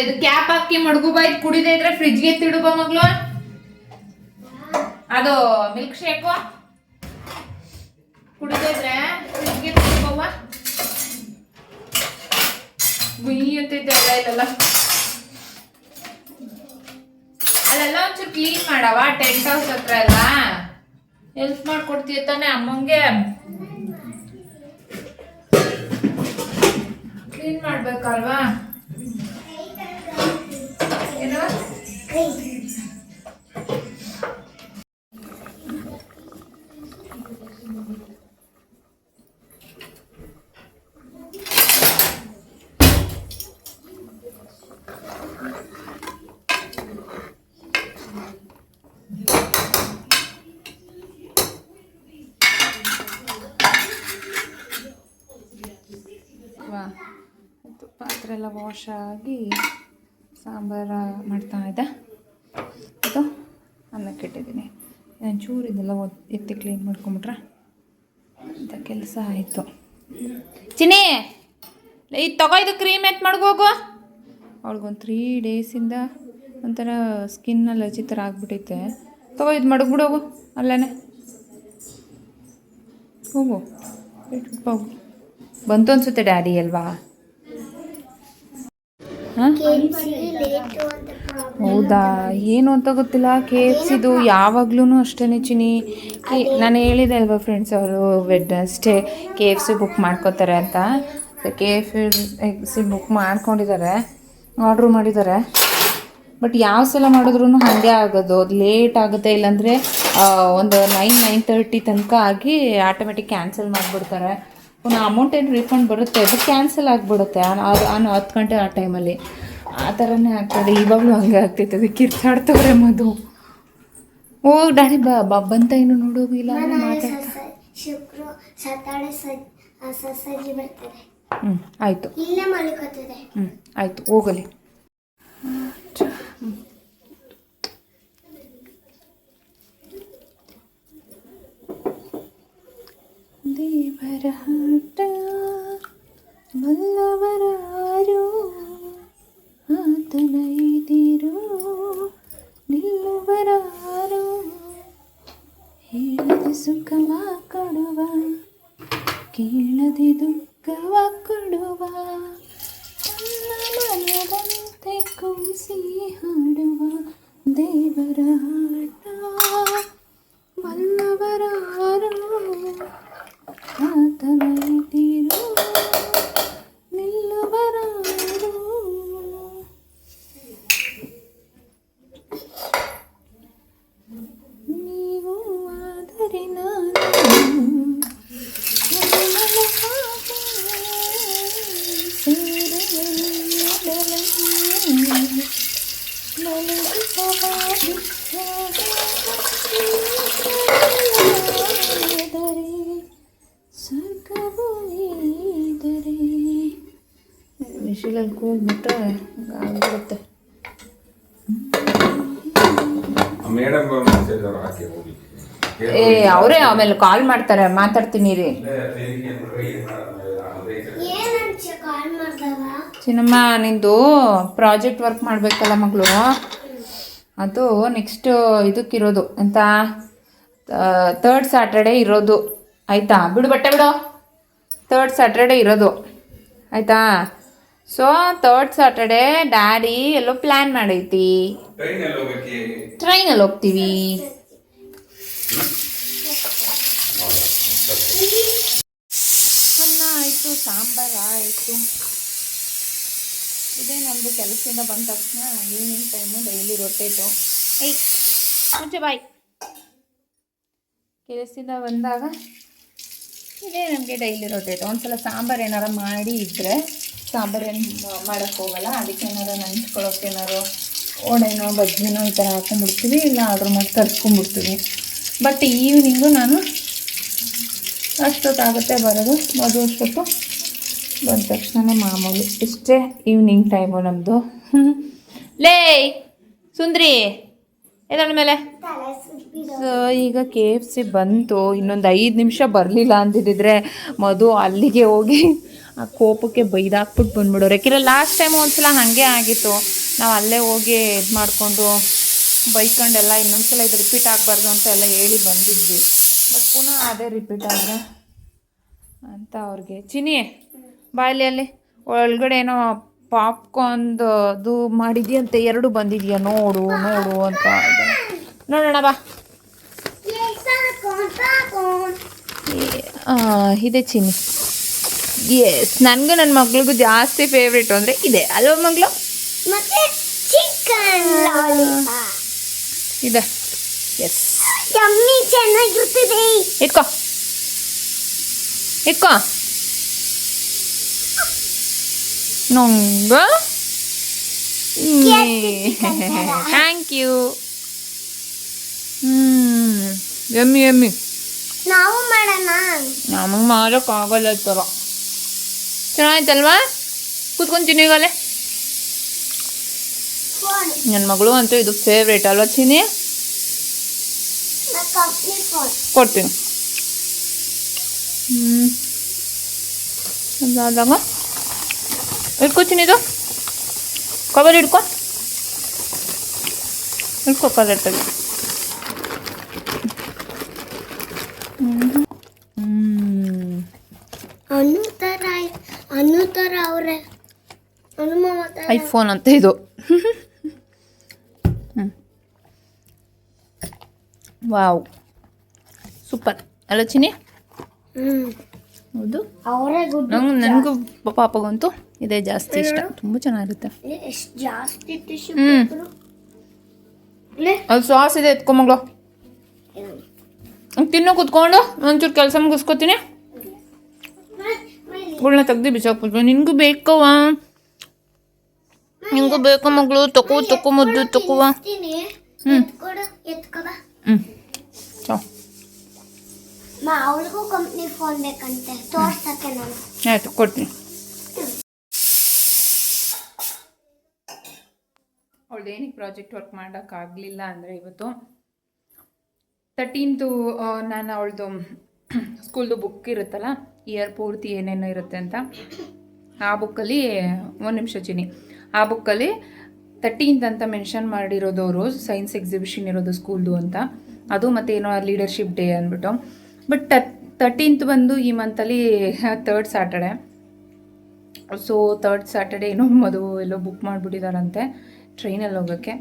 S1: ಇದು ಇದು ಕ್ಯಾಪ್ ಹಾಕಿ ಮಡ್ಗು ಬಾಯ್ ಕುಡಿದೇ ಇದ್ರೆ ಫ್ರಿಜ್ಗೆ ತಿಡುಬ ಮಗ್ಳು. ಅದು ಮಿಲ್ಕ್ ಶೇಕ್ ಕುಡಿದೇ ಇದ್ರೆ ಫ್ರಿಜ್ಗೆ ಅಂತೈತೆ ಎಲ್ಲ ಇಲ್ಲೆಲ್ಲ. ಅಲ್ಲೆಲ್ಲ ಒಂಚೂರು ಕ್ಲೀನ್ ಮಾಡವ ಟೆಂಟ್ ಹೌಸ್ ಹತ್ರ ಎಲ್ಲ. ಹೆಲ್ಪ್ ಮಾಡ್ಕೊಡ್ತೀಯ ತಾನೆ ಅಮ್ಮಂಗೆ. ಕ್ಲೀನ್ ಮಾಡ್ಬೇಕಲ್ವಾ? ವಾ ಆಯ್ತು ಪಾತ್ರೆ ಎಲ್ಲ ವಾಶ್ ಆಗಿ ಸಾಂಬಾರು ಮಾಡ್ತಾ ಇದ್ದೆ. ಇದು ಅನ್ನಕ್ಕೆ ಇಟ್ಟಿದ್ದೀನಿ ಒಂಚೂರು ಇದೆಲ್ಲ ಎತ್ತಿ ಕ್ಲೀನ್ ಮಾಡ್ಕೊಂಬಿಟ್ರೆ ಅಂತ ಕೆಲಸ ಆಯಿತು. ಚಿನಿ ಇದು ತಗೋ, ಇದು ಕ್ರೀಮ್ ಎತ್ ಮಾಡ್ಬೋಗು ಅವಳಿಗೊಂದು ತ್ರೀ ಡೇಸಿಂದ ಒಂಥರ ಸ್ಕಿನ್ ಅಲರ್ಜಿ ಥರ ಆಗ್ಬಿಟ್ಟೈತೆ ತಗೋ, ಇದು ಮಡಗ್ಬಿಡೋಗು ಅಲ್ಲೇ ಹೋಗು. ಹೋಗು. ಬಂತು ಅನ್ಸುತ್ತೆ ಡ್ಯಾಡಿ ಅಲ್ವಾ? ಹಾಂ? ಹೌದಾ? ಏನು ಅಂತ ಗೊತ್ತಿಲ್ಲ. ಕೆ ಎಫ್ ಸಿದು ಯಾವಾಗ್ಲೂ ಅಷ್ಟೇ ಚಿನಿ ನಾನು ಹೇಳಿದೆ ಅಲ್ವಾ ಫ್ರೆಂಡ್ಸ್ ಅವರು Wednesday K F C book ಮಾಡ್ಕೋತಾರೆ ಅಂತ. ಕೆ ಎಫ್ ಸಿ ಬುಕ್ ಮಾಡ್ಕೊಂಡಿದ್ದಾರೆ. ಆರ್ಡ್ರ್ ಮಾಡಿದ್ದಾರೆ. ಬಟ್ ಯಾವ ಸಲ ಮಾಡಿದ್ರು ಹಾಗೆ ಆಗೋದು. ಅದು ಲೇಟ್ ಆಗುತ್ತೆ. ಇಲ್ಲಾಂದರೆ ಒಂದು ನೈನ್ ನೈನ್ ತರ್ಟಿ ತನಕ ಆಗಿ ಆಟೋಮೆಟಿಕ್ ಕ್ಯಾನ್ಸಲ್ ಮಾಡಿಬಿಡ್ತಾರೆ. ಅಮೌಂಟ್ ಏನು ರೀಫಂಡ್ ಬರುತ್ತೆ? ಅದು ಕ್ಯಾನ್ಸಲ್ ಆಗಿಬಿಡುತ್ತೆ. ನಾನು ಹತ್ತು ಗಂಟೆ ಆ ಟೈಮಲ್ಲಿ ಆ ಥರನೇ ಆಗ್ತದೆ. ಇವಾಗಲೂ ಹಂಗೆ ಆಗ್ತೈತೆ. ಅದಕ್ಕೆ ಕಿರ್ಚಾಡ್ತವ್ರೆ ಮದು ಓ ಡ್ಯಾಡಿ ಬಾ ಬಾ ಬಂತ ಏನು ನೋಡೋಗಿಲ್ಲ ಮಾತಾಡ್ತಾ
S3: ಶುಕ್ರ ಸತಾಳೆ ಸಜ್ ಸಜ್ಜಿ ಬರ್ತಾರೆ.
S1: ಹ್ಞೂ ಆಯಿತು.
S3: ಇಲ್ಲೇ ಮಲ್ಕೋತದೆ
S1: ಹ್ಞೂ ಆಯಿತು ಹೋಗಲಿ. ದೇವರ ಆಟ ಬಲ್ಲವರಾರು ಆತನ ಇದಿರು ನಿಲ್ಲುವರಾರು ಹೇಳದೆ ಸುಖವ ಕೊಡುವ, ಕೇಳದೆ ದುಃಖವ ಕೊಡುವ ನನ್ನ ಮನದಂತೆ ಕುಣಿಸಿ ಹಾಡುವ ದೇವರ ಆಟ. ಬಲ್ಲವರಾರು ಆತನ ಇದಿರು ನಿಲ್ಲುವರಾರು ನೀವು ಆದರೆ ನಾನು ನಿರ್ಮಲ ಹಾಗೆ ಸೇರುವೆನು ಮೊದಲನೇ ಮಲಗಿಸಬಾರದು ಬಿಸಿಲಲ್ಲಿ ಕೂಗ್ಬಿಟ್ರೆ ಆಗ್ಬಿಡುತ್ತೆ
S2: ಮೇಡಮ್ ಮೆಸೇಜ್ ಅವ್ರು ಹಾಕಿ ಹೋಗಿ
S1: ಏ ಅವರೇ ಆಮೇಲೆ ಕಾಲ್ ಮಾಡ್ತಾರೆ ಮಾತಾಡ್ತೀನಿ ರೀ. ಚಿನ್ನಮ್ಮ ನಿಂದು ಪ್ರಾಜೆಕ್ಟ್ ವರ್ಕ್ ಮಾಡಬೇಕಲ್ಲ ಮಗಳು. ಅದು ನೆಕ್ಸ್ಟ್ ಇದಕ್ಕಿರೋದು ಅಂತ ತರ್ಡ್ ಸ್ಯಾಟರ್ಡೇ ಇರೋದು. ಆಯಿತಾ? ಬಿಡು ಬಟ್ಟೆ ಬಿಡು. ತರ್ಡ್ ಸ್ಯಾಟರ್ಡೇ ಇರೋದು. ಆಯಿತಾ? ಸೊ ತರ್ಡ್ ಸ್ಯಾಟರ್ಡೇ ಡ್ಯಾಡಿ ಎಲ್ಲೋ ಪ್ಲ್ಯಾನ್ ಮಾಡೈತಿ.
S2: ಟ್ರೈನಲ್ಲಿ
S1: ಹೋಗ್ತೀವಿ. ಅನ್ನ ಆಯಿತು ಸಾಂಬಾರು ಆಯಿತು. ಇದೇ ನಮ್ಮದು ಕೆಲಸದಿಂದ ಬಂದ ತಕ್ಷಣ ಈವ್ನಿಂಗ್ ಟೈಮು ಡೈಲಿ ರೊಟೇಟು ಏಯ್, ಮುಂಚೆ ಬಾಯ್. ಕೆಲಸದಿಂದ ಬಂದಾಗ ಇದೇ ನಮಗೆ ಡೈಲಿ ರೊಟೇಟು ಒಂದ್ಸಲ ಸಾಂಬಾರು ಏನಾರ ಮಾಡಿ ಇದ್ದರೆ ಸಾಂಬಾರು ಏನು ಮಾಡೋಕ್ಕೆ ಹೋಗಲ್ಲ. ಅದಕ್ಕೆ ಏನಾರ ನೆನೆಸ್ಕೊಳ್ಳೋಕೆ ಏನಾರು ಓಡೆನೋ ಬಜ್ಜಿನೋ ಈ ಥರ ಹಾಕೊಂಡ್ಬಿಡ್ತೀವಿ. ಇಲ್ಲ ಆರ್ಡ್ರ್ ಮಾಡಿ ತರಿಸ್ಕೊಂಡ್ಬಿಡ್ತೀವಿ ಬಟ್ ಈವ್ನಿಂಗು ನಾನು ಅಷ್ಟೊತ್ತಾಗುತ್ತೆ ಬರೋದು. ಮದುವೆ ಅಷ್ಟೊತ್ತು ಬಂದ ತಕ್ಷಣ ಮಾಮೂಲಿ. ಇಷ್ಟೇ ಈವ್ನಿಂಗ್ ಟೈಮು ನಮ್ಮದು ಲೇ, ಸುಂದ್ರಿ ಏನಂದ ಮೇಲೆ. ಸೊ ಈಗ ಕೆ ಎಫ್ ಸಿ ಬಂತು. ಇನ್ನೊಂದು ಐದು ನಿಮಿಷ ಬರಲಿಲ್ಲ ಅಂದಿದ್ದಿದ್ರೆ ಮಧು ಅಲ್ಲಿಗೆ ಹೋಗಿ ಆ ಕೋಪಕ್ಕೆ ಬೈದಾಕ್ಬಿಟ್ಟು ಬಂದ್ಬಿಡೋರು. ಯಾಕೆಂದರೆ ಲಾಸ್ಟ್ ಟೈಮ್ ಒಂದ್ಸಲ ಹಾಗೆ ಆಗಿತ್ತು. ನಾವು ಅಲ್ಲೇ ಹೋಗಿ ಇದು ಮಾಡಿಕೊಂಡು ಬೈಕೊಂಡೆಲ್ಲ ಇನ್ನೊಂದ್ಸಲ ಇದು ರಿಪೀಟ್ ಆಗಬಾರ್ದು ಅಂತ ಎಲ್ಲ ಹೇಳಿ ಬಂದಿದ್ವಿ. ಬಟ್ ಪುನಃ ಅದೇ ರಿಪೀಟ್ ಆದರೆ ಅಂತ ಅವ್ರಿಗೆ. ಚಿನಿ ಬಾಯಲ್ಲಿ ಅಲ್ಲಿ. ಒಳಗಡೆ ಏನೋ ಪಾಪ್ಕಾರ್ನ್ದು ಅದು ಮಾಡಿದ್ಯಂತೆ ಎರಡು ಬಂದಿದ್ಯಾ? ನೋಡು ನೋಡು ಅಂತ. ನೋಡೋಣ ಬಾ. ಇದೆ ಚಿನ್ನಿ. ಎಸ್ ನನಗೂ ನನ್ನ ಮಗಳಿಗೂ ಜಾಸ್ತಿ ಫೇವ್ರೇಟ್ ಅಂದರೆ ಇದೆ. ಅಲ್ವ ಮಗಳು? ಇದೆ. ಎಸ್
S3: ಯಮ್ಮಿ ಚೆನ್ನಾಗಿರ್ತದೆ
S1: ಇಟ್ಕೋ. ಇಟ್ಕೋ. ನಂಗ ಥ್ಯಾಂಕ್ ಯು ಹ್ಞೂ ಎಮ್ಮಿ ಎಮ್ಮಿ.
S3: ನಾವು ಮಾಡೋಣ.
S1: ನಮಗೆ ಮಾಡೋಕ್ಕಾಗಲ್ಲ ಥರ. ಚೆನ್ನಾಯ್ತಲ್ವಾ? ಕೂತ್ಕೊಂಡು ಚಿನ್ನಿಗಲೆ
S3: ಫೋನ್.
S1: ನನ್ನ ಮಗಳು ಅಂತೂ ಇದು ಫೇವ್ರೇಟ್ ಅಲ್ವಾ
S3: ಫೋನ್
S1: ಕೊಡ್ತೀನಿ. ಹ್ಞೂ ಅದಾದಾಗ ಇಟ್ಕೋತೀನಿ ಇದು? ಕವರ್ ಹಿಡ್ಕೊ. ಇಟ್ಕೋ
S3: ಕವರ್ ಅವ್ರೆ ಮಾಮ ತರ
S1: ಐಫೋನ್ ಅಂತ ಇದು. ವಾವ್. ಸೂಪರ್. ಅಲ್ಲ
S3: ಚಿನಿ
S1: ಹೌದು. ನಂಗೆ ನನಗೂ ಪಾಪಗಂತೂ ಇದೇ ಜಾಸ್ತಿ ಇಷ್ಟ. ತುಂಬ ಚೆನ್ನಾಗಿರುತ್ತೆ.
S3: ಲೇ.
S1: ಅಲ್ಲಿ ಸಾಸ್ ಇದೆ ಎತ್ಕೊಂಮಗಳು ತಿನ್ನೋ ಕುತ್ಕೊಂಡು. ಒಂಚೂರು ಕೆಲಸ ಮುಗಿಸ್ಕೊತೀನಿ. ಗುಳ್ನ ತೆಗ್ದು ಬಿಸಾಕ್ಬಿಟ್ಟು ನಿನಗೂ ಬೇಕವ ನಿನಗೂ ಬೇಕು ಮಗಳು. ತಕೋ ತಕೋ ಮುದ್ದು ತಕೋವ ಹ್ಞೂ ಹ್ಞೂ
S3: ಮಾ ಅವಳಿಗೂ ಕಂಪ್ನಿ ಫೋನ್ ಬೇಕಂತೆ. ತೋರ್ಸಕ್ಕೆ ನಾನು.
S1: ಆಯಿತು ಕೊಡ್ತೀನಿ. ಅವಳದ್ದು ಏನಕ್ಕೆ ಪ್ರಾಜೆಕ್ಟ್ ವರ್ಕ್ ಮಾಡೋಕ್ಕಾಗಲಿಲ್ಲ ಅಂದರೆ ಇವತ್ತು ತರ್ಟೀನ್ತು ನಾನು ಅವಳದು ಸ್ಕೂಲ್ದು ಬುಕ್ ಇರುತ್ತಲ್ಲ ಇಯರ್ ಪೂರ್ತಿ ಏನೇನು ಇರುತ್ತೆ ಅಂತ ಆ ಬುಕ್ಕಲ್ಲಿ ಒಂದು ನಿಮಿಷ ಚಿನಿ. ಆ ಬುಕ್ಕಲ್ಲಿ ತರ್ಟೀನ್ತ್ ಅಂತ ಮೆನ್ಷನ್ ಮಾಡಿರೋದು ಅವರು ಸೈನ್ಸ್ ಎಕ್ಸಿಬಿಷನ್ ಇರೋದು ಸ್ಕೂಲ್ದು ಅಂತ. ಅದು ಮತ್ತು ಏನೋ ಲೀಡರ್ಶಿಪ್ ಡೇ ಅಂದ್ಬಿಟ್ಟು. ಬಟ್ ತರ್ಟೀನ್ತ್ ಬಂದು ಈ ಮಂತಲ್ಲಿ third Saturday so third Saturday ಏನೋ ಮದುವೆ ಎಲ್ಲೋ ಬುಕ್ ಮಾಡಿಬಿಟ್ಟಿದಾರಂತೆ ಟ್ರೈನಲ್ಲಿ ಹೋಗೋಕ್ಕೆ.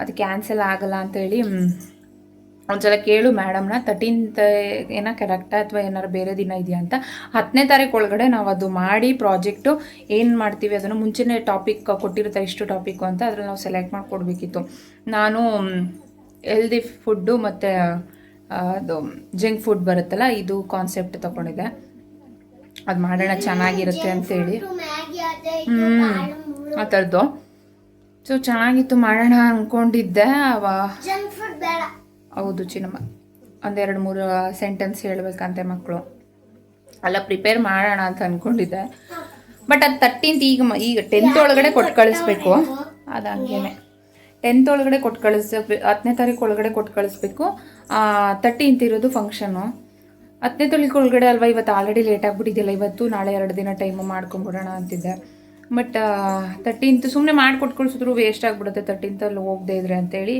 S1: ಅದು ಕ್ಯಾನ್ಸಲ್ ಆಗಲ್ಲ ಅಂತೇಳಿ ಒಂದ್ಸಲ ಕೇಳು ಮೇಡಮ್ನ ತರ್ಟೀನ್ತ್ ಏನೋ ಕರೆಕ್ಟಾ ಅಥವಾ ಏನಾರು ಬೇರೆ ದಿನ ಇದೆಯಾ ಅಂತ. ಹತ್ತನೇ ತಾರೀಕು ಒಳಗಡೆ ನಾವು ಅದು ಮಾಡಿ ಪ್ರಾಜೆಕ್ಟು ಏನು ಮಾಡ್ತೀವಿ ಅದನ್ನು ಮುಂಚೆನೇ ಟಾಪಿಕ್ ಕೊಟ್ಟಿರುತ್ತೆ, ಇಷ್ಟು ಟಾಪಿಕ್ಕು ಅಂತ ಅದ್ರಲ್ಲಿ ನಾವು ಸೆಲೆಕ್ಟ್ ಮಾಡಿಕೊಡ್ಬೇಕಿತ್ತು. ನಾನು ಹೆಲ್ದಿ ಫುಡ್ಡು ಮತ್ತು ಅದು ಜಂಕ್ ಫುಡ್ ಬರುತ್ತಲ್ಲ ಇದು ಕಾನ್ಸೆಪ್ಟ್ ತಗೊಂಡಿದ್ದೆ. ಅದು ಮಾಡೋಣ ಚೆನ್ನಾಗಿರುತ್ತೆ ಅಂತೇಳಿ. ಹ್ಞೂ ಆ ಥರದ್ದು. ಸೊ ಚೆನ್ನಾಗಿತ್ತು ಮಾಡೋಣ ಅಂದ್ಕೊಂಡಿದ್ದೆ ಅವ ಹೌದು ಚಿನ್ನಮ್ಮ. ಒಂದೆರಡು ಮೂರು ಸೆಂಟೆನ್ಸ್ ಹೇಳ್ಬೇಕಂತೆ ಮಕ್ಕಳು ಅಲ್ಲ ಪ್ರಿಪೇರ್ ಮಾಡೋಣ ಅಂತ ಅಂದ್ಕೊಂಡಿದ್ದೆ ಬಟ್ ಅದು ತರ್ಟೀನ್ತ್ ಈಗ ಈಗ ಟೆಂತ್ ಒಳಗಡೆ ಕೊಟ್ಟು ಕಳಿಸ್ಬೇಕು. ಅದು ಹಂಗೇನೆ. ಟೆಂತ್ ಒಳಗಡೆ ಕೊಟ್ಟು ಕಳಿಸ್ಬೇಕು, ಹತ್ತನೇ ತಾರೀಕು ಒಳಗಡೆ ಕೊಟ್ಟು ಕಳಿಸ್ಬೇಕು. ತರ್ಟೀನ್ತ್ ಇರೋದು ಫಂಕ್ಷನು ಹತ್ತನೇ ತಾರೀಕು ಒಳಗಡೆ ಅಲ್ವಾ ಇವತ್ತು ಆಲ್ರೆಡಿ ಲೇಟ್ ಆಗಿಬಿಟ್ಟಿದ್ದಿಲ್ಲ ಇವತ್ತು ನಾಳೆ ಎರಡು ದಿನ ಟೈಮು ಮಾಡ್ಕೊಂಬಿಡೋಣ ಅಂತಿದ್ದೆ. ಬಟ್ ತರ್ಟೀನ್ತ್ ಸುಮ್ಮನೆ ಮಾಡಿ ಕೊಟ್ಟು ಕಳಿಸಿದ್ರು ವೇಸ್ಟ್ ಆಗಿಬಿಡುತ್ತೆ ತರ್ಟೀನ್ತಲ್ಲಿ ಹೋಗದೆ ಇದ್ರೆ ಅಂತೇಳಿ,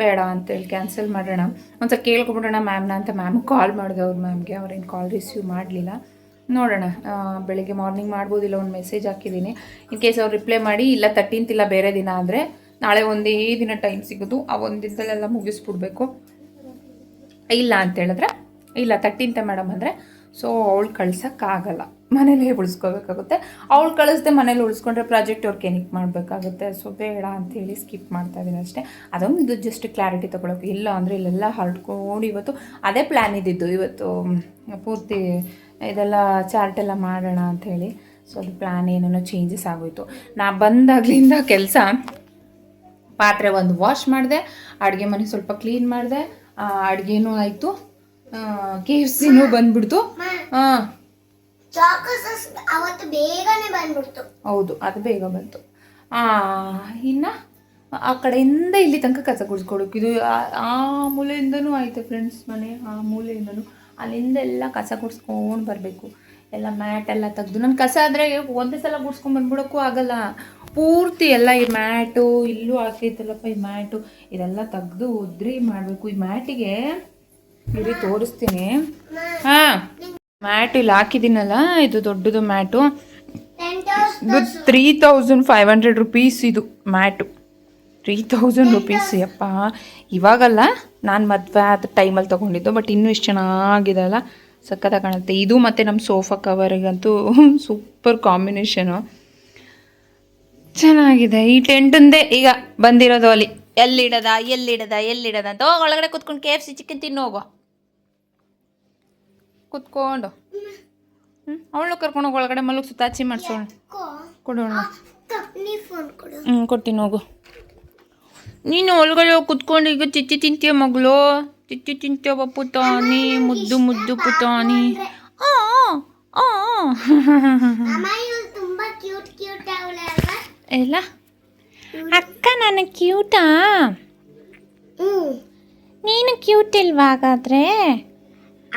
S1: ಬೇಡ ಅಂತೇಳಿ ಕ್ಯಾನ್ಸಲ್ ಮಾಡೋಣ. ಒಂದು ಸ್ವಲ್ಪ ಕೇಳ್ಕೊಬಿಡೋಣ ಮ್ಯಾಮ್ನ ಅಂತ ಮ್ಯಾಮ್ಗೆ ಕಾಲ್ ಮಾಡಿದೆ ಅವ್ರ ಮ್ಯಾಮ್ಗೆ ಅವ್ರೇನು ಕಾಲ್ ರಿಸೀವ್ ಮಾಡಲಿಲ್ಲ. ನೋಡೋಣ ಬೆಳಿಗ್ಗೆ ಮಾರ್ನಿಂಗ್ ಮಾಡ್ಬೋದಿಲ್ಲ, ಒಂದು ಮೆಸೇಜ್ ಹಾಕಿದ್ದೀನಿ. ಇನ್ ಕೇಸ್ ಅವ್ರು ರಿಪ್ಲೈ ಮಾಡಿ, ಇಲ್ಲ ತರ್ಟೀನ್ತ್ ಇಲ್ಲ ಬೇರೆ ದಿನ ಅಂದರೆ ನಾಳೆ ಒಂದೇ ದಿನ ಟೈಮ್ ಸಿಗೋದು, ಆ ಒಂದು ದಿನದಲ್ಲೆಲ್ಲ ಮುಗಿಸ್ಬಿಡ್ಬೇಕು. ಇಲ್ಲ ಅಂತ ಹೇಳಿದ್ರೆ, ಇಲ್ಲ ತರ್ಟೀನ್ತೆ ಮೇಡಮ್ ಅಂದರೆ ಸೊ ಅವಳು ಕಳ್ಸೋಕ್ಕಾಗಲ್ಲ ಮನೇಲೇ ಉಳಿಸ್ಕೋಬೇಕಾಗುತ್ತೆ. ಅವಳು ಕಳಿಸ್ದೆ ಮನೇಲಿ ಉಳಿಸ್ಕೊಂಡ್ರೆ ಪ್ರಾಜೆಕ್ಟ್ ಅವ್ರಿಗೆ ಏನಕ್ಕೆ ಮಾಡಬೇಕಾಗುತ್ತೆ? ಸೊ ಬೇಡ ಅಂತೇಳಿ ಸ್ಕಿಪ್ ಮಾಡ್ತಾ ಇದ್ದೀನಿ ಅಷ್ಟೇ. ಅದೊಂದು ಜಸ್ಟ್ ಕ್ಲಾರಿಟಿ ತೊಗೊಳಕ್ಕೆ ಇಲ್ಲ ಅಂದರೆ ಇಲ್ಲೆಲ್ಲ ಹರಡ್ಕೊಂಡು ಇವತ್ತು ಅದೇ ಪ್ಲ್ಯಾನ್ ಇದ್ದಿದ್ದು. ಇವತ್ತು ಪೂರ್ತಿ ಇದೆಲ್ಲ ಚಾರ್ಟ್ ಎಲ್ಲ ಮಾಡೋಣ ಅಂಥೇಳಿ ಸೊ ಅದು ಪ್ಲ್ಯಾನ್ ಏನೇನೋ ಚೇಂಜಸ್ ಆಗೋಯ್ತು. ನಾ ಬಂದಾಗ್ಲಿಂದ ಕೆಲಸ ಪಾತ್ರೆ ಒಂದು ವಾಶ್ ಮಾಡಿದೆ ಅಡುಗೆ ಮನೆ ಸ್ವಲ್ಪ ಕ್ಲೀನ್ ಮಾಡಿದೆ ಅಡುಗೆನೂ ಆಯಿತು. ಕೆ ಎಫ್ ಸಿನೂ ಬಂದ್ಬಿಡ್ತು. ಹಾಂ
S3: ಅವತ್ತು ಬೇಗನೆ ಬಂದ್ಬಿಡ್ತು.
S1: ಹೌದು ಅದು ಬೇಗ ಬಂತು. ಇನ್ನು ಆ ಕಡೆಯಿಂದ ಇಲ್ಲಿ ತನಕ ಕಸ ಗುಡಿಸ್ಕೊಡೋಕೆ ಇದು ಆ- ಆ ಮೂಲೆಯಿಂದನೂ ಆಯ್ತು ಫ್ರೆಂಡ್ಸ್ ಮನೆ ಆ ಮೂಲೆಯಿಂದನೂ. ಅಲ್ಲಿಂದ ಎಲ್ಲ ಕಸ ಗುಡಿಸ್ಕೊಂಡು ಬರಬೇಕು. ಎಲ್ಲ ಮ್ಯಾಟ್ ಎಲ್ಲ ತೆಗ್ದು. ನನ್ನ ಕಸ ಆದರೆ ಒಂದೇ ಸಲ ಗುಡಿಸ್ಕೊಂಡು ಬಂದ್ಬಿಡೋಕ್ಕೂ ಆಗಲ್ಲ. ಪೂರ್ತಿ ಎಲ್ಲ ಈ ಮ್ಯಾಟು, ಇಲ್ಲೂ ಹಾಕೈತಲ್ಲಪ್ಪ ಈ ಮ್ಯಾಟು, ಇದೆಲ್ಲ ತೆಗ್ದು ಉದ್ರಿ ಮಾಡಬೇಕು. ಈ ಮ್ಯಾಟಿಗೆ ಇಲ್ಲಿ ತೋರಿಸ್ತೀನಿ. ಹಾಂ, ಮ್ಯಾಟ್ ಇಲ್ಲಿ ಹಾಕಿದ್ದೀನಲ್ಲ, ಇದು ದೊಡ್ಡದು ಮ್ಯಾಟು. ಇದು three thousand five hundred rupees ಇದು ಮ್ಯಾಟು. ತ್ರೀ ತೌಸಂಡ್ ರುಪೀಸ್ ಯಪ್ಪ. ಇವಾಗಲ್ಲ, ನಾನು ಮದುವೆ ಆದ ಟೈಮಲ್ಲಿ ತೊಗೊಂಡಿದ್ದು ಬಟ್ ಇನ್ನೂ ಇಷ್ಟು ಚೆನ್ನಾಗಿದೆ ಅಲ್ಲ. ಸಕ್ಕತ್ತಾಗಿ ಕಾಣುತ್ತೆ. ಇದು ಮತ್ತು ನಮ್ಮ ಸೋಫಾ ಕವರಿಗಂತೂ ಸೂಪರ್ ಕಾಂಬಿನೇಷನು ಚೆನ್ನಾಗಿದೆ. ಈ ಟೆಂಟಂದೇ ಈಗ ಬಂದಿರೋದು ಅಲ್ಲಿ. ಎಲ್ಲಿಡದ ಎಲ್ಲಿಡದ ಎಲ್ಲಿಡದ ಅಂತ. ಹೋಗಿ ಒಳಗಡೆ ಕುತ್ಕೊಂಡು ಕೆ ಎಫ್ ಸಿ ಚಿಕನ್ ತಿನ್ನು ಹೋಗೋ. ಕುತ್ಕೊಂಡು. ಹ್ಞೂ ಅವಳು ಕರ್ಕೊಂಡು ಹೋಗಿ ಒಳಗಡೆ ಮಲಗಿ ಸುತ್ತಾಚಿ ಮಾಡಿಸೋಣ ಕೊಡೋಣ
S3: ನೀ ಫೋನ್ ಕೊಡು
S1: ಹ್ಞೂ ಕೊಡ್ತೀನಿ ಹೋಗು. ನೀನು ಒಳಗಡೆ ಹೋಗಿ ಕುತ್ಕೊಂಡು ಈಗ ಚಿಚ್ಚಿ ತಿಂತೀಯ ಮಗಳು? ಚಿಚ್ಚಿ ತಿಂತೀಯ ಪುಟಾಣಿ ಮುದ್ದು ಮುದ್ದು ಪುಟಾಣಿ? ಆ ಆ, ಆ.
S3: ಅಮ್ಮ ಇವಳು ತುಂಬಾ ಕ್ಯೂಟ್ ಕ್ಯೂಟ್ ಅವಳೆ ಅಲ್ವಾ
S1: ಎಲ್ಲ? ಅಕ್ಕ ನಾನು ಕ್ಯೂಟಾ ನೀನು ಕ್ಯೂಟ್ ಇಲ್ವಾ ಹಾಗಾದ್ರೆ?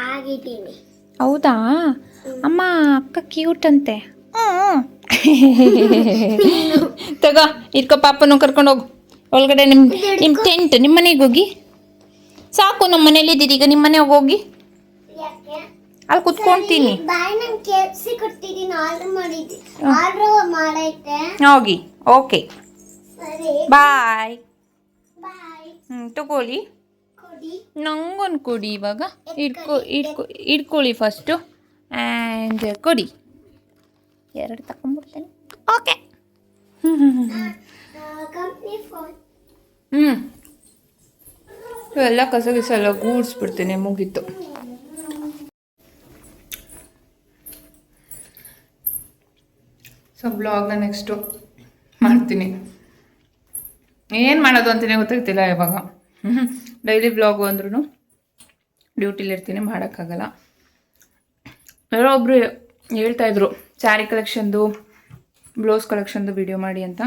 S3: ಆಗಿದ್ದೀನಿ.
S1: ಹೌದಾ? ಅಮ್ಮ ಅಕ್ಕ ಕ್ಯೂಟ್ ಅಂತೆ. ತಗೋ ಇಟ್ಕೋ ಪಾಪನು ಕರ್ಕೊಂಡು ಹೋಗು. ಒಳಗಡೆ ನಿಮ್ಮ ನಿಮ್ಮ ಟೆಂಟ್ ನಿಮ್ಮ ಮನೆಗೆ ಹೋಗಿ. ಸಾಕು ನಮ್ಮ ಮನೇಲಿ ಇದ್ದೀರಿ ಈಗ ನಿಮ್ಮ ಮನೆಗೆ ಹೋಗಿ. ಅಲ್ಲಿ ಕುತ್ಕೊಳ್ತೀನಿ
S3: ಬಾಯ್ ನಾನು ಕೆ ಎಫ್ ಸಿ ಕೊಡ್ತಿದ್ದೀನಿ ಆರ್ಡರ್ ಮಾಡಿದ್ದೆ
S1: ಹೋಗಿ. ಓಕೆ. ಬಾಯ್.
S3: ಹ್ಮ್
S1: ಹ್ಞೂ ತಗೊಳ್ಳಿ ನಂಗೊಂದು ಕೊಡಿ ಇವಾಗ. ಇಟ್ಕೊ ಇಟ್ಕೊ ಇಟ್ಕೊಳ್ಳಿ ಫಸ್ಟು ಆ್ಯಂಡ್ ಕೊಡಿ. ಎರಡು ತಗೊಂಡ್ಬಿಡ್ತೇನೆ ಓಕೆ. ಹ್ಞೂ ಎಲ್ಲ ಕಸ ಗಿಸ ಎಲ್ಲ ಗೂಡಿಸ್ಬಿಡ್ತೀನಿ ಮುಗೀತು. ಸೊ ಬ್ಲಾಗ್ನ ನೆಕ್ಸ್ಟು ಮಾಡ್ತೀನಿ. ಏನು ಮಾಡೋದು ಅಂತಲೇ ಗೊತ್ತಾಗ್ತಿಲ್ಲ ಯಾವಾಗ ಡೈಲಿ ಬ್ಲಾಗು ಅಂದ್ರೂ ಡ್ಯೂಟಿಲಿರ್ತೀನಿ ಮಾಡೋಕ್ಕಾಗಲ್ಲ. ಯಾರೋ ಒಬ್ಬರು ಹೇಳ್ತಾಯಿದ್ರು ಸ್ಯಾರಿ ಕಲೆಕ್ಷನ್ದು ಬ್ಲೌಸ್ ಕಲೆಕ್ಷನ್ದು ವಿಡಿಯೋ ಮಾಡಿ ಅಂತ.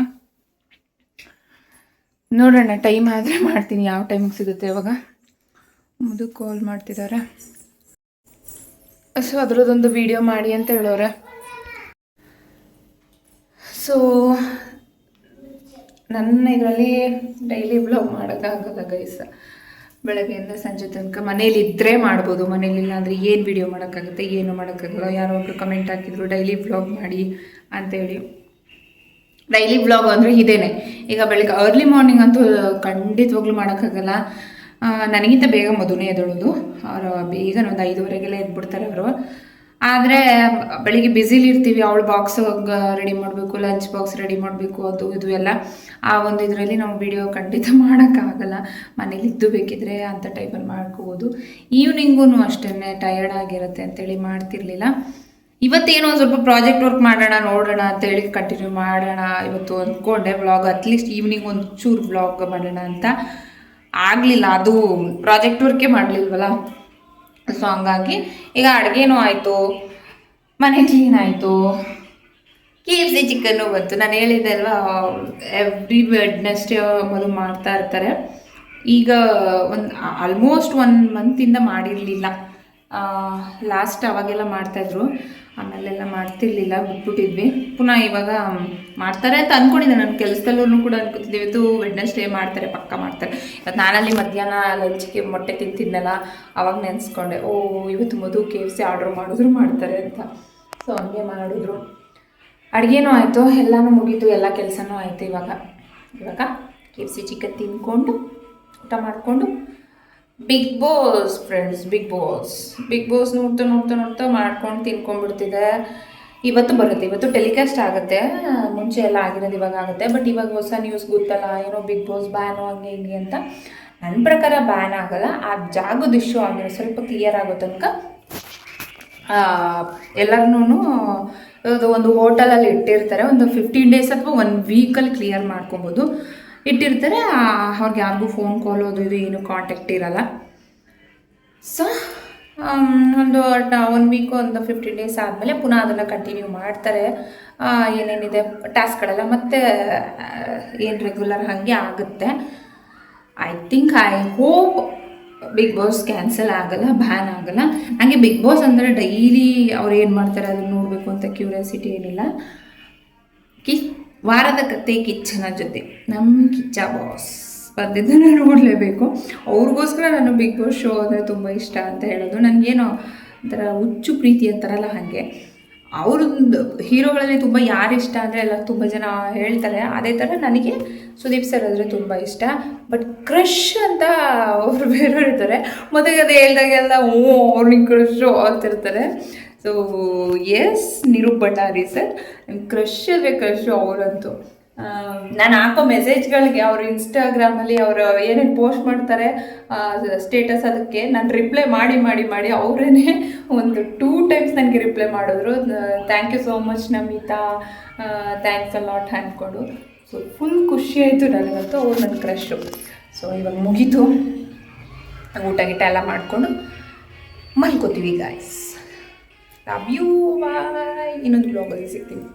S1: ನೋಡೋಣ ಟೈಮ್ ಆದರೆ ಮಾಡ್ತೀನಿ, ಯಾವ ಟೈಮಿಗೆ ಸಿಗುತ್ತೆ ಇವಾಗ. ಮುದು ಕಾಲ್ ಮಾಡ್ತಿದ್ದಾರೆ ಸೊ ಅದರದ್ದೊಂದು ವಿಡಿಯೋ ಮಾಡಿ ಅಂತ ಹೇಳೋರೆ. ಸೊ ನನ್ನ ಇದರಲ್ಲಿ ಡೈಲಿ ಬ್ಲಾಗ್ ಮಾಡೋಕ್ಕಾಗಲ್ಲ ಗೈಸ ಬೆಳಗ್ಗೆಯಿಂದ ಸಂಜೆ ತನಕ ಮನೇಲಿ ಇದ್ದರೆ ಮಾಡ್ಬೋದು. ಮನೇಲಿ ಇಲ್ಲಾಂದರೆ ಏನು ವಿಡಿಯೋ ಮಾಡೋಕ್ಕಾಗುತ್ತೆ, ಏನು ಮಾಡೋಕ್ಕಾಗಲ್ಲ. ಯಾರೋ ಒಬ್ರು ಕಮೆಂಟ್ ಹಾಕಿದ್ರು ಡೈಲಿ ಬ್ಲಾಗ್ ಮಾಡಿ ಅಂತೇಳಿ. ಡೈಲಿ ಬ್ಲಾಗ್ ಅಂದರೆ ಇದೇನೆ. ಈಗ ಬೆಳಗ್ಗೆ ಅರ್ಲಿ ಮಾರ್ನಿಂಗ್ ಅಂತೂ ಖಂಡಿತವಾಗ್ಲೂ ಮಾಡೋಕ್ಕಾಗಲ್ಲ. ನನಗಿಂತ ಬೇಗ ಮದುವೆ ಎದೊಳೋದು ಅವರು ಬೇಗ ಒಂದು ಐದುವರೆಗೆಲ್ಲ ಎದ್ಬಿಡ್ತಾರೆ ಅವರು. ಆದರೆ ಬೆಳಿಗ್ಗೆ ಇರ್ತೀವಿ, ಅವಳು ಬಾಕ್ಸ್ ರೆಡಿ ಮಾಡಬೇಕು ಲಂಚ್ ಬಾಕ್ಸ್ ರೆಡಿ ಮಾಡಬೇಕು, ಅದು ಇದು ಎಲ್ಲ. ಆ ಒಂದು ಇದರಲ್ಲಿ ನಾವು ವಿಡಿಯೋ ಖಂಡಿತ ಮಾಡೋಕ್ಕಾಗಲ್ಲ. ಮನೇಲಿ ಇದ್ದು ಬೇಕಿದ್ರೆ ಅಂಥ ಟೈಪಲ್ಲಿ ಮಾಡ್ಕೋಬೋದು. ಈವ್ನಿಂಗೂ ಅಷ್ಟೇ ಟಯರ್ಡ್ ಆಗಿರುತ್ತೆ ಅಂತೇಳಿ ಮಾಡ್ತಿರ್ಲಿಲ್ಲ. ಇವತ್ತೇನೋ ಒಂದು ಸ್ವಲ್ಪ ಪ್ರಾಜೆಕ್ಟ್ ವರ್ಕ್ ಮಾಡೋಣ, ನೋಡೋಣ ಅಂತೇಳಿ ಕಂಟಿನ್ಯೂ ಮಾಡೋಣ ಇವತ್ತು ಅಂದ್ಕೊಂಡೆ ವ್ಲಾಗ್ ಅಟ್ಲೀಸ್ಟ್ ಈವ್ನಿಂಗ್ ಒಂದು ಚೂರು ವ್ಲಾಗ್ ಮಾಡೋಣ ಅಂತ ಆಗಲಿಲ್ಲ. ಅದು ಪ್ರಾಜೆಕ್ಟ್ ವರ್ಕೇ ಮಾಡಲಿಲ್ವಲ್ಲ? ಸೊ ಹಂಗಾಗಿ ಈಗ ಅಡುಗೆನೂ ಆಯಿತು ಮನೆ ಕ್ಲೀನ್ ಆಯಿತು ಕೆ ಎಫ್ ಸಿ ಚಿಕನ್ನು ಬಂತು. ನಾನು ಹೇಳಿದ್ದೆ ಅಲ್ವಾ ಎವ್ರಿ ವೆಡ್ನೆಸ್ಡೇ ಮೊದಲು ಮಾಡ್ತಾ ಇರ್ತಾರೆ. ಈಗ ಒಂದು ಆಲ್ಮೋಸ್ಟ್ ಒನ್ ಮಂತಿಂದ ಮಾಡಿರಲಿಲ್ಲ. ಲಾಸ್ಟ್ ಅವಾಗೆಲ್ಲ ಮಾಡ್ತಾಯಿದ್ರು ಆಮೇಲೆಲ್ಲ ಮಾಡ್ತಿರ್ಲಿಲ್ಲ, ಬಿಟ್ಬಿಟ್ಟಿದ್ವಿ. ಪುನಃ ಇವಾಗ ಮಾಡ್ತಾರೆ ಅಂತ ಅಂದ್ಕೊಂಡಿದ್ದೆ ನನ್ನ ಕೆಲಸದಲ್ಲೂ ಕೂಡ ಅನ್ಕೋತಿದ್ದೆ, ಇವತ್ತು ವೆಡ್ನೆಸ್ಡೇ ಮಾಡ್ತಾರೆ, ಪಕ್ಕ ಮಾಡ್ತಾರೆ. ಇವತ್ತು ನಾನಲ್ಲಿ ಮಧ್ಯಾಹ್ನ ಲಂಚ್ಗೆ ಮೊಟ್ಟೆ ತಿಂತಿದ್ನಲ್ಲ, ಅವಾಗ ನೆನೆಸ್ಕೊಂಡೆ, ಓ, ಇವತ್ತು Madhu K F C order ಮಾಡಿದ್ರು, ಮಾಡ್ತಾರೆ ಅಂತ. ಸೊ ಹಂಗೆ ಮಾಡಿದ್ರು. ಅಡುಗೆನೂ ಆಯಿತು, ಎಲ್ಲನೂ ಮುಗೀತು, ಎಲ್ಲ ಕೆಲಸನೂ ಆಯಿತು ಇವಾಗ. ಇವಾಗ ಕೆ ಎಫ್ ಸಿ ಚಿಕನ್ ತಿನ್ಕೊಂಡು, ಊಟ ಮಾಡಿಕೊಂಡು big boss friends big boss big boss ನೋಡ್ತಾ ನೋಡ್ತಾ ನೋಡ್ತಾ ಮಾಡ್ಕೊಂಡು ತಿನ್ಕೊಂಡ್ಬಿಡ್ತಿದೆ. ಇವತ್ತು ಬರುತ್ತೆ. ಇವತ್ತು ಟೆಲಿಕಾಸ್ಟ್ ಆಗುತ್ತೆ. ಮುಂಚೆ ಎಲ್ಲ ಆಗಿರೋದು ಇವಾಗ ಆಗುತ್ತೆ. ಬಟ್ ಇವಾಗ ಹೊಸ ನ್ಯೂಸ್ ಗೊತ್ತಲ್ಲ, ಏನೋ ಬಿಗ್ ಬಾಸ್ ಬ್ಯಾನು ಹಂಗೆ ಹಿಂಗೆ ಅಂತ. ನನ್ನ ಪ್ರಕಾರ ಬ್ಯಾನ್ ಆಗಲ್ಲ. ಆ ಜಾಗದ ಇಶ್ಯೂ ಆಗಿರೋ ಸ್ವಲ್ಪ ಕ್ಲಿಯರ್ ಆಗೋ ತನಕ ಎಲ್ಲರನ್ನೂ ಒಂದು ಹೋಟೆಲಲ್ಲಿ ಇಟ್ಟಿರ್ತಾರೆ. ಒಂದು ಫಿಫ್ಟೀನ್ ಡೇಸ್ ಅಥವಾ ಒನ್ ವೀಕಲ್ಲಿ ಕ್ಲಿಯರ್ ಮಾಡ್ಕೊಬೋದು. ಇಟ್ಟಿರ್ತಾರೆ ಅವ್ರಿಗೆ ಯಾರಿಗೂ ಫೋನ್ ಕಾಲ್ ಅದು ಇದು ಏನು ಕಾಂಟ್ಯಾಕ್ಟ್ ಇರಲ್ಲ. ಸೊ ಒಂದು ಒನ್ ವೀಕ್ ಒಂದು ಫಿಫ್ಟೀನ್ ಡೇಸ್ ಆದಮೇಲೆ ಪುನಃ ಅದನ್ನು ಕಂಟಿನ್ಯೂ ಮಾಡ್ತಾರೆ. ಏನೇನಿದೆ ಟಾಸ್ಕ್ಗಳೆಲ್ಲ ಮತ್ತೆ ಏನು ರೆಗ್ಯುಲರ್ ಹಾಗೆ ಆಗುತ್ತೆ. I think I hope big boss cancel ಆಗಲ್ಲ ಬ್ಯಾನ್ ಆಗಲ್ಲ. ನನಗೆ ಬಿಗ್ ಬಾಸ್ ಅಂದರೆ ಡೈಲಿ ಅವ್ರು ಏನು ಮಾಡ್ತಾರೆ, ಅದನ್ನು ನೋಡಬೇಕು ಅಂತ ಕ್ಯೂರಿಯಾಸಿಟಿ ಏನಿಲ್ಲ. ಕಿ ವಾರದ ಕತೆ ಕಿಚ್ಚನ ಜೊತೆ. ನಮ್ಮ ಕಿಚ್ಚ ಬಾಸ್. ಬಂದಿದ್ದನ್ನು ನೋಡಲೇಬೇಕು. ಅವ್ರಿಗೋಸ್ಕರ ನಾನು ಬಿಗ್ ಬಾಸ್ ಶೋ ಅಂದರೆ ತುಂಬ ಇಷ್ಟ ಅಂತ ಹೇಳೋದು. ನನಗೇನೋ ಒಂಥರ ಹುಚ್ಚು ಪ್ರೀತಿ ಅಂತಾರಲ್ಲ ಹಾಗೆ. ಅವ್ರದ್ದು ಹೀರೋಗಳಲ್ಲಿ ತುಂಬ ಯಾರು ಇಷ್ಟ ಅಂದರೆ ಎಲ್ಲ ತುಂಬ ಜನ ಹೇಳ್ತಾರೆ. ಅದೇ ಥರ ನನಗೆ ಸುದೀಪ್ ಸರ್ ಅಂದರೆ ತುಂಬ ಇಷ್ಟ. ಬಟ್ ಕ್ರಶ್ ಅಂತ ಅವರು ಬೇರೆ ಇರ್ತಾರೆ. ಮೊದಲಿಗೆ ಅದೇ ಹೇಳಿದಾಗೆಲ್ಲ, ಓ ಅವ್ರಿಗೆ ಕ್ರಶು ಅಂತಿರ್ತಾರೆ so yes Nirup Bhandari sir crush ಅಂದರೆ ಕ್ರಶು ಅವರಂತೂ. ನಾನು ಹಾಕೋ ಮೆಸೇಜ್ಗಳಿಗೆ ಅವ್ರ ಇನ್ಸ್ಟಾಗ್ರಾಮಲ್ಲಿ ಅವರು ಏನೇನು ಪೋಸ್ಟ್ ಮಾಡ್ತಾರೆ ಸ್ಟೇಟಸ್ ಅದಕ್ಕೆ ನಾನು ರಿಪ್ಲೈ ಮಾಡಿ ಮಾಡಿ ಮಾಡಿ ಅವರೇ ಒಂದು ಟೂ ಟೈಮ್ಸ್ ನನಗೆ ರಿಪ್ಲೈ ಮಾಡಿದ್ರು. Thank you so much Namitha. Thanks a lot ಅಂದ್ಕೊಂಡು ಸೊ ಫುಲ್ ಖುಷಿ ಆಯಿತು ನನಗಂತೂ ಅವ್ರು ನನ್ನ ಕ್ರಶು ಸೊ ಇವಾಗ ಮುಗೀತು. ಊಟ ಗೀಟ ಎಲ್ಲ ಮಾಡಿಕೊಂಡು ಮಲ್ಕೋತೀವಿ ಗಾಯ್ಸ್ ಲವ್ ಯು ಬಾಯ್ ಇನ್ನೊಂದು ಬ್ಲಾಗಲ್ಲಿ ಸಿಗ್ತೀನಿ